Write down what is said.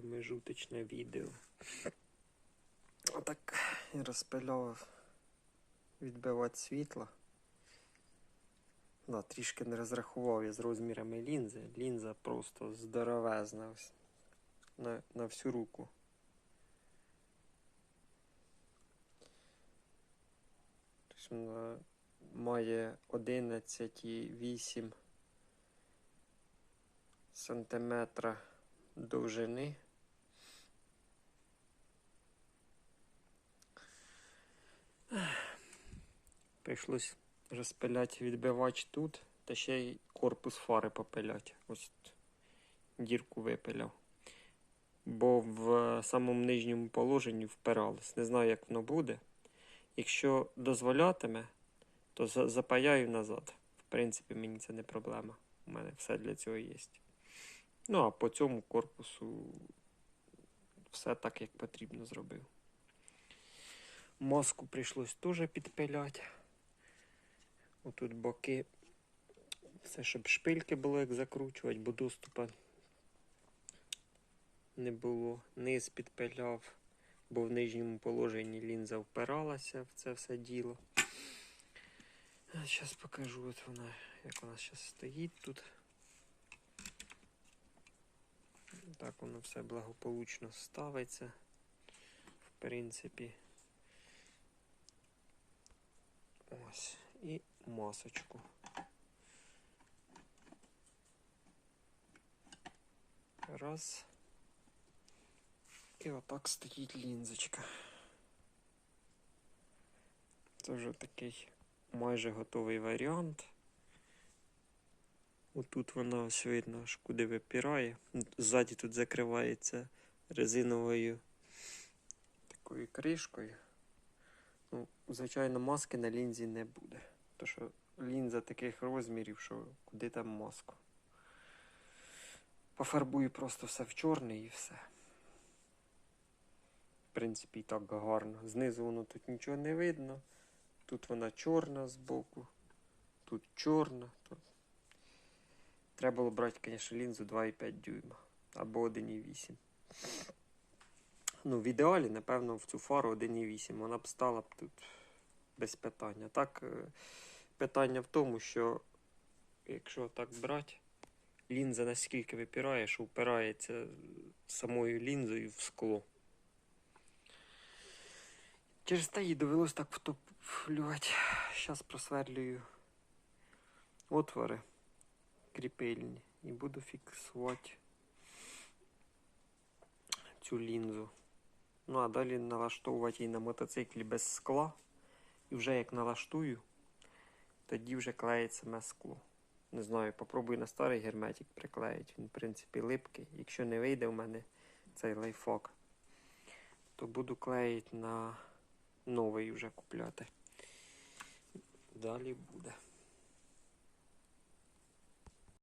промежуточне відео. Отак я розпиляв відбивати світло. Да, трішки не розрахував я з розмірами лінзи. Лінза просто здоровезна на, на всю руку. Тобто має 11,8 сантиметра довжини. Прийшлось розпиляти відбивач тут, та ще й корпус фари попиляти. Ось дірку випиляв. Бо в самому нижньому положенні впиралось. Не знаю, як воно буде. Якщо дозволятиме, то запаяю назад. В принципі, мені це не проблема. У мене все для цього є. Ну, а по цьому корпусу все так, як потрібно зробив. Маску прийшлось теж підпиляти. Отут боки. Все, щоб шпильки було як закручувати, бо доступу не було. Низ підпиляв, бо в нижньому положенні лінза впиралася в це все діло. Зараз покажу, от вона, як вона зараз стоїть тут. Так воно все благополучно ставиться. В принципі. Ось. І масочку. Раз. І отак стоїть лінзочка. Це вже такий майже готовий варіант. Отут вона ось видно, аж куди випирає. Ззаді тут закривається резиновою такою кришкою. Ну, звичайно, маски на лінзі не буде. Тому що лінза таких розмірів, що куди там маску. Пофарбую просто все в чорний і все. В принципі, і так гарно. Знизу воно тут нічого не видно. Тут вона чорна збоку, тут чорна. Тут... Треба було брати, звісно, лінзу 2,5 дюйма або 1,8. Ну, в ідеалі, напевно, в цю фару 1,8. Вона б стала б тут без питання. Так, е, питання в тому, що якщо так брати, лінза наскільки випирає, що впирається самою лінзою в скло. Через те їй довелось так втоплювати. Зараз просверлюю отвори кріпильні і буду фіксувати цю лінзу. Ну а далі налаштовувати її на мотоциклі без скла. І вже як налаштую, тоді вже клеїть саме скло. Не знаю, попробую на старий герметик приклеїти. Він, в принципі, липкий. Якщо не вийде у мене цей лайфхак, то буду клеїти на новий вже купляти. Далі буде.